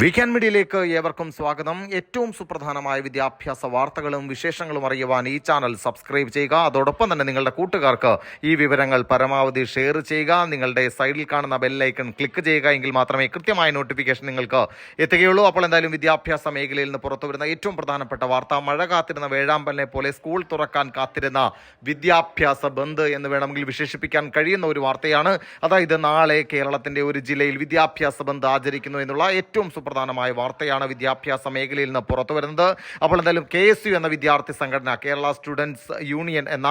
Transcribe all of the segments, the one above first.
Weekend മീഡിയയിലേക്ക് ഏവർക്കും സ്വാഗതം. ഏറ്റവും സുപ്രധാനമായ വിദ്യാഭ്യാസ വാർത്തകളും വിശേഷങ്ങളും അറിയുവാൻ ഈ ചാനൽ സബ്സ്ക്രൈബ് ചെയ്യുക. അതോടൊപ്പം തന്നെ നിങ്ങളുടെ കൂട്ടുകാർക്ക് ഈ വിവരങ്ങൾ പരമാവധി ഷെയർ ചെയ്യുക. നിങ്ങളുടെ സൈഡിൽ കാണുന്ന ബെല്ലൈക്കൺ ക്ലിക്ക് ചെയ്യുക എങ്കിൽ മാത്രമേ കൃത്യമായ നോട്ടിഫിക്കേഷൻ നിങ്ങൾക്ക് എത്തുകയുള്ളൂ. അപ്പോൾ എന്തായാലും വിദ്യാഭ്യാസ മേഖലയിൽ നിന്ന് പുറത്തു വരുന്ന ഏറ്റവും പ്രധാനപ്പെട്ട വാർത്ത മഴ കാത്തിരുന്ന വേഴാമ്പലിനെ പോലെ സ്കൂൾ തുറക്കാൻ കാത്തിരുന്ന വിദ്യാഭ്യാസ ബന്ദ് എന്ന് വേണമെങ്കിൽ വിശേഷിപ്പിക്കാൻ കഴിയുന്ന ഒരു വാർത്തയാണ്. അതായത് നാളെ കേരളത്തിന്റെ ഒരു ജില്ലയിൽ വിദ്യാഭ്യാസ ബന്ദ് ആചരിക്കുന്നു എന്നുള്ള ഏറ്റവും സുപ്രധാനമായ വാർത്തയാണ് വിദ്യാഭ്യാസ മേഖലയിൽ നിന്ന് പുറത്തു വരുന്നത്. അപ്പോൾ എന്തായാലും കെ എസ് യു എന്ന വിദ്യാർത്ഥി സംഘടന കേരള സ്റ്റുഡൻസ് യൂണിയൻ എന്ന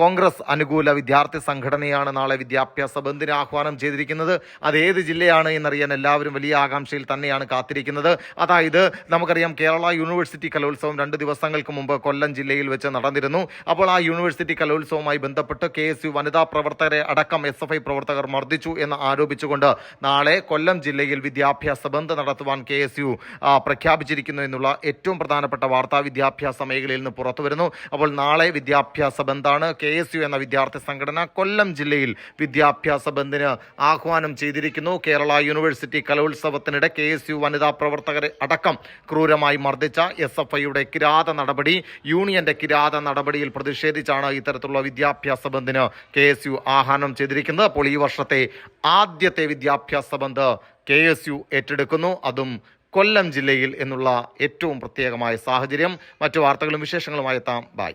കോൺഗ്രസ് അനുകൂല വിദ്യാർത്ഥി സംഘടനയാണ് നാളെ വിദ്യാഭ്യാസ ബന്ദിന് ആഹ്വാനം ചെയ്തിരിക്കുന്നത്. അത് ഏത് ജില്ലയാണ് എന്നറിയാൻ എല്ലാവരും വലിയ ആകാംക്ഷയിൽ തന്നെയാണ് കാത്തിരിക്കുന്നത്. അതായത് നമുക്കറിയാം കേരള യൂണിവേഴ്സിറ്റി കലോത്സവം രണ്ട് ദിവസങ്ങൾക്ക് മുമ്പ് കൊല്ലം ജില്ലയിൽ വെച്ച് നടന്നിരുന്നു. അപ്പോൾ ആ യൂണിവേഴ്സിറ്റി കലോത്സവവുമായി ബന്ധപ്പെട്ട് കെ എസ് യു വനിതാ പ്രവർത്തകരെ അടക്കം എസ് എഫ് ഐ പ്രവർത്തകർ മർദ്ദിച്ചു എന്ന് ആരോപിച്ചുകൊണ്ട് നാളെ കൊല്ലം ജില്ലയിൽ വിദ്യാഭ്യാസ ബന്ദ് നടത്തുവാൻ കെ എസ് യു പ്രഖ്യാപിച്ചിരിക്കുന്നു എന്നുള്ള ഏറ്റവും പ്രധാനപ്പെട്ട വാർത്താ വിദ്യാഭ്യാസ മേഖലയിൽ നിന്ന് പുറത്തു വരുന്നു. അപ്പോൾ നാളെ വിദ്യാഭ്യാസ ബന്ദാണ് കെ എസ് യു എന്ന വിദ്യാർത്ഥി സംഘടന കൊല്ലം ജില്ലയിൽ വിദ്യാഭ്യാസ ബന്ദിന് ആഹ്വാനം ചെയ്തിരിക്കുന്നു. കേരള യൂണിവേഴ്സിറ്റി കലോത്സവത്തിനിടെ കെ എസ് യു വനിതാ പ്രവർത്തകരെ അടക്കം ക്രൂരമായി മർദ്ദിച്ച എസ് എഫ് ഐയുടെ കിരാത നടപടി യൂണിയന്റെ കിരാത നടപടിയിൽ പ്രതിഷേധിച്ചാണ് ഇത്തരത്തിലുള്ള വിദ്യാഭ്യാസ ബന്ദിന് കെ എസ് യു ആഹ്വാനം ചെയ്തിരിക്കുന്നത്. അപ്പോൾ ഈ വർഷത്തെ ആദ്യത്തെ വിദ്യാഭ്യാസ ബന്ദ് കെ എസ് യു ഏറ്റെടുക്കുന്നു. അതും കൊല്ലം ജില്ലയിൽ എന്നുള്ള ഏറ്റവും പ്രത്യേകമായ സാഹചര്യം. മറ്റു വാർത്തകളും വിശേഷങ്ങളുമായി എത്താം. ബൈ.